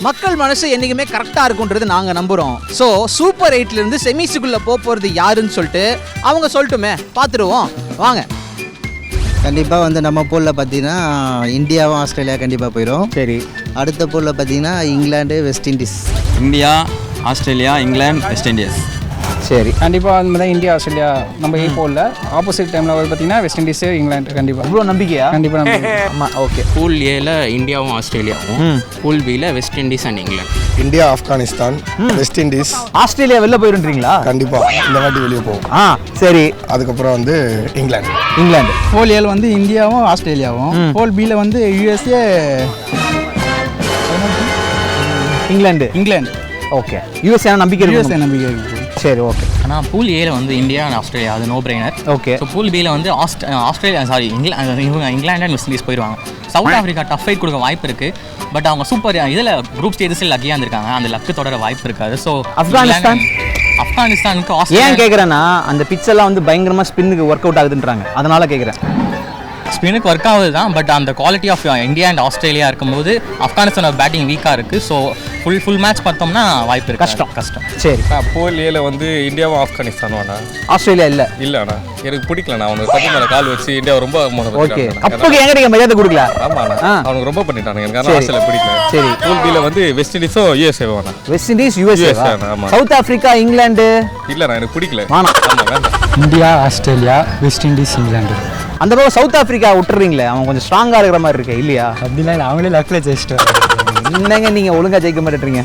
மக்கள் மனசு என்னைக்குமே கரெக்டாக இருக்குன்றது நாங்கள் நம்புகிறோம் ஸோ சூப்பர் எயிட்லேருந்து செமிஸுக்குள்ளே போக போகிறது யாருன்னு சொல்லிட்டு அவங்க சொல்லட்டுமே. பார்த்துருவோம் வாங்க. கண்டிப்பாக வந்து நம்ம போலில் பார்த்தீங்கன்னா இந்தியாவும் ஆஸ்திரேலியா கண்டிப்பாக போயிடும் சரி. அடுத்த போலில் பார்த்தீங்கன்னா England West Indies India Australia England West Indies சரி. கண்டிப்பாக அந்த மாதிரி தான் இந்தியா ஆஸ்திரேலியா நம்ம ஏ போடல ஆப்போசிட் டைமில் வந்து பார்த்தீங்கன்னா வெஸ்ட் இண்டீஸ் இங்கிலாந்து கண்டிப்பாக இவ்வளோ நம்பிக்கையா? கண்டிப்பாக ஆமாம் ஓகே பூல் ஏல இந்தியாவும் ஆஸ்திரேலியாவும் பூல் பியில் West Indies and England India Afghanistan West Indies Australia வெளில போயிருன்றீங்களா? கண்டிப்பா. இந்த வாட்டி வெளியே போகும் ஆ சரி. அதுக்கப்புறம் வந்து இங்கிலாந்து இங்கிலாந்து போல் ஏல வந்து இந்தியாவும் ஆஸ்திரேலியாவும். போல் பியில் வந்து USA England England okay USA நம்பிக்கை யூஎஸ்ஏ நம்பிக்கை இருக்கு. சரி ஓகே ஆனால் பூல் ஏல வந்து இந்தியா அண்ட் ஆஸ்திரேலியா அது no brainer okay so pool பியில் வந்து ஆஸ்ட் ஆஸ்திரேலியா சாரி இங்கிலாந்து இவங்க இங்கிலாந்து அண்ட் வெஸ்ட் இண்டீஸ் போயிடுவாங்க சவுத் ஆஃப்ரிக்கா டஃப் ஃபைட் கொடுக்க வாய்ப்பு இருக்குது பட் அவங்க சூப்பர் இதில் குரூப் ஸ்டேஜஸில் லக்கியாக இருந்திருக்காங்க. அந்த லக்கு தொடர வாய்ப்பு இருக்காது. ஸோ ஆப்கானிஸ்தான்? ஆப்கானிஸ்தானுக்கு ஏன் கேட்குறேன்னா அந்த பிச் எல்லாம் வந்து பயங்கரமாக ஸ்பின்னுக்கு ஒர்க் அவுட் ஆகுதுன்றாங்க. அதனால கேட்குறேன் ஸ்பின்னுக்கு ஒர்க் ஆகுது தான் பட் அந்த quality of India and Australia இருக்கும்போது ஆப்கானிஸ்தானோட பேட்டிங் வீக்காக இருக்குது ஸோ ஃபுல் ஃபுல் மேட்ச் பார்த்தோம்னா வாய்ப்பு இருக்கு கஷ்டம். கஷ்டம். சரி. போல் ஏல வந்து இந்தியாவும் ஆப்கானிஸ்தானும் அண்ணா ஆஸ்திரேலியா இல்லை. இல்ல அண்ணா. எனக்கு பிடிக்கலண்ணா. அவனுக்கு பத்து மேல கால் வச்சு இந்தியா ரொம்ப ஓகே. கப்புக்கு எங்க நீங்க மரியாதை கொடுக்கல? ஆமாண்ணா. அவனுக்கு ரொம்ப பண்ணிட்டானுங்க. எனக்கு. ஆஸ்திரேலியா பிடிக்கல. சரி. பூல் பியில் வந்து வெஸ்ட் இண்டீஸும் யூஎஸ்ஏ வேணா West Indies USA. South Africa England இல்லண்ணா எனக்கு பிடிக்கல. India Australia West Indies England அந்த பக்கம் சவுத் ஆப்பிரிக்கா விட்டுறீங்களே அவன் கொஞ்சம் ஸ்ட்ராங்காக இருக்கிற மாதிரி இருக்கு இல்லையா? அப்படின்னா அவங்களே லக்கில் ஜெயிச்சிட்டு என்னங்க நீங்கள் ஒழுங்காக ஜெயிக்க மாட்டேறீங்க